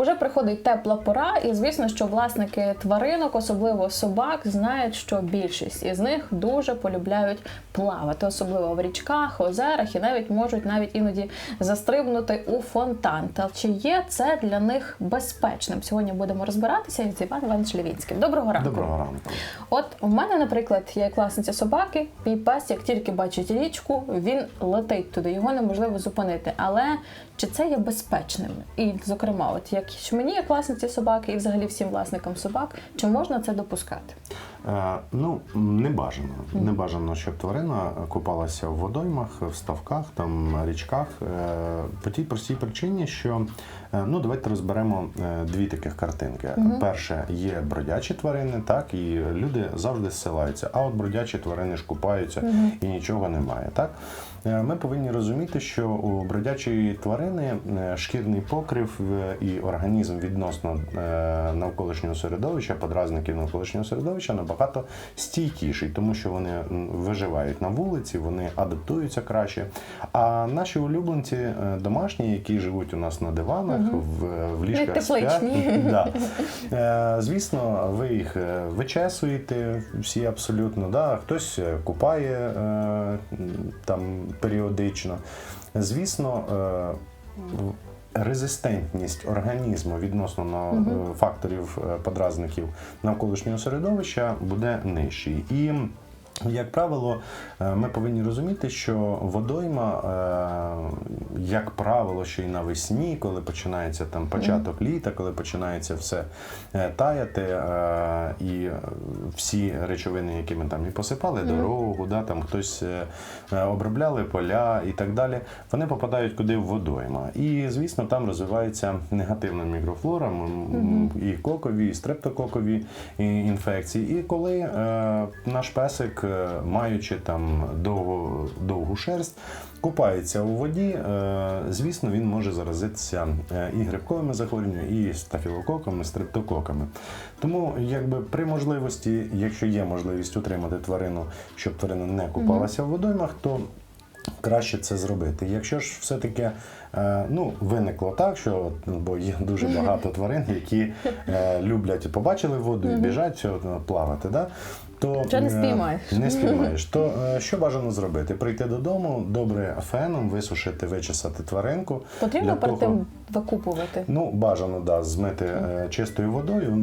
Уже приходить тепла пора, і звісно, що власники тваринок, особливо собак, знають, що більшість із них дуже полюбляють плавати, особливо в річках, озерах, і навіть можуть навіть іноді застрибнути у фонтан. Та чи є це для них безпечним? Сьогодні будемо розбиратися із Іван Іванович Левінським. Доброго ранку. Доброго ранку. От у мене, наприклад, є класниця собаки. Мій пес, як тільки бачить річку, він летить туди. Його неможливо зупинити. Але чи це є безпечним? І, зокрема, от як мені як власниці собаки, і взагалі всім власникам собак, чи можна це допускати? Е, ну, не бажано. Не бажано, щоб тварина купалася в водоймах, в ставках, там, річках. Е, по тій простій причині, що ну, давайте розберемо е, дві таких картинки. Перше, є бродячі тварини, так, і люди завжди зсилаються, а от бродячі тварини ж купаються і нічого немає. Так? Е, Ми повинні розуміти, що у бродячої тварини е, шкірний покрив е, і організм відносно е, навколишнього середовища, подразників навколишнього середовища набагато стійкіший, тому що вони виживають на вулиці, вони адаптуються краще. А наші улюбленці е, домашні, які живуть у нас на диванах, в, в ліжках сплять, да. Е, Звісно, ви їх е, вичесуєте всі абсолютно. Да? Хтось е, купає е, там періодично. Звісно, е, резистентність організму відносно на е, факторів е, подразників навколишнього середовища буде нижчий. І як правило, е, ми повинні розуміти, що водойма, е, як правило, ще й навесні, коли починається там початок літа, коли починається все е, таяти, е, і е, всі речовини, які ми там і посипали, дорогу, да, там хтось е, е, обробляли поля і так далі, вони попадають куди в водойма. І, звісно, там розвивається негативна мікрофлора, і кокові, і стрептококові і- інфекції. І коли е, наш песик, маючи там довгу, довгу шерсть, купається у воді, звісно, він може заразитися і грибковими захворюваннями, і стафілококами, стрептококами. Тому, якби при можливості, якщо є можливість утримати тварину, щоб тварина не купалася в водоймах, то краще це зробити. Якщо ж все-таки е, ну, виникло так, що ну, бо є дуже багато тварин, які е, люблять, побачили воду і біжать плавати. Да? То, Вже не е, спіймаєш. Не спіймаєш. То що бажано зробити? Прийти додому, добре феном, висушити, вичесати тваринку. Потрібно перед тим викупувати? Ну, бажано да, змити чистою водою.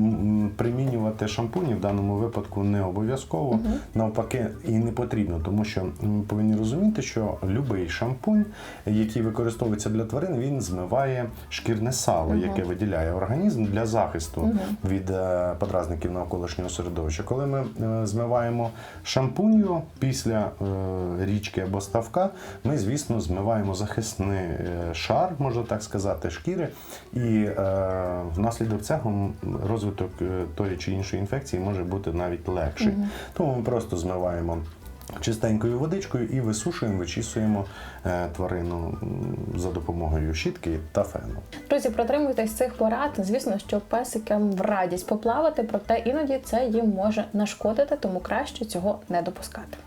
Примінювати шампуні в даному випадку не обов'язково, навпаки, і не потрібно, тому що ми повинні розуміти, що будь-який шампунь, який використовується для тварин, він змиває шкірне сало, яке виділяє організм для захисту від е, подразників навколишнього середовища. Коли ми е, змиваємо шампунью після е, річки або ставка, ми, звісно, змиваємо захисний шар, можна так сказати, шкіри, і внаслідок цього розвиток тої чи іншої інфекції може бути навіть легший. Тому ми просто змиваємо. Чистенькою водичкою і висушуємо, вичісуємо е, тварину за допомогою щітки та фену. Друзі, протримуйтесь цих порад. Звісно, що песикам в радість поплавати, проте іноді це їм може нашкодити, тому краще цього не допускати.